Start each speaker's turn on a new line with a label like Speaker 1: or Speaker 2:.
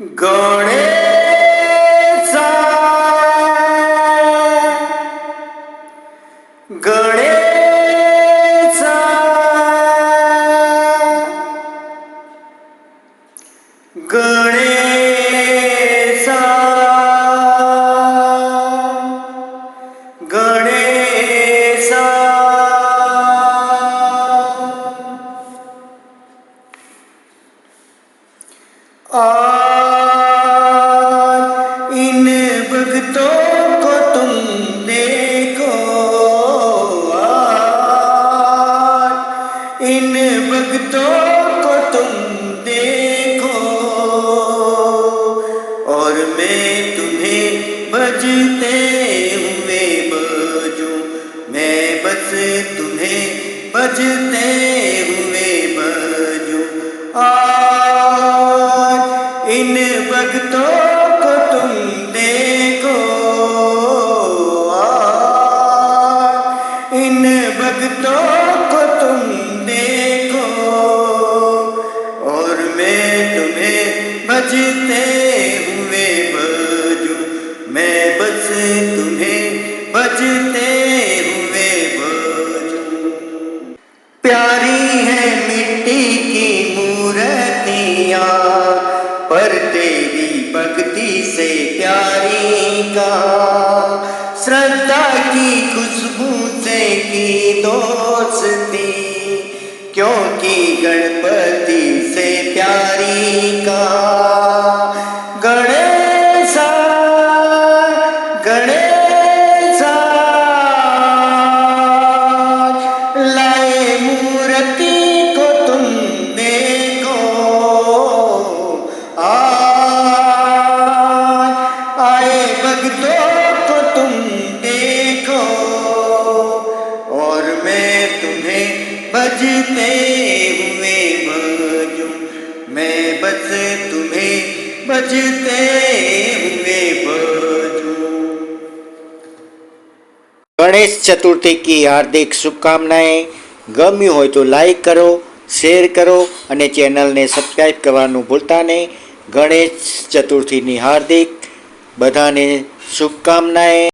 Speaker 1: गणेशा गणेशा गणेशा गणेशा आज बजते हुए बजूं। मैं बस तुम्हें बजते हुए बजूं। आज इन भक्तों को तुम देखो। आज इन भक्तों को तुम देखो। और मैं तुम्हें बजते से प्यारी का बजते हुए बजूं मैं बस तुम्हें बजते हुए बजूं
Speaker 2: ગણેશ ચતુર્થી કી હાર્દિક શુભકામનાએ ગમ્યું હોય તો લાઈક કરો શેર કરો અને ચેનલને સબસ્ક્રાઈબ કરવાનું ભૂલતા નહીં. ગણેશ ચતુર્થીની હાર્દિક બધાને શુભકામનાએ.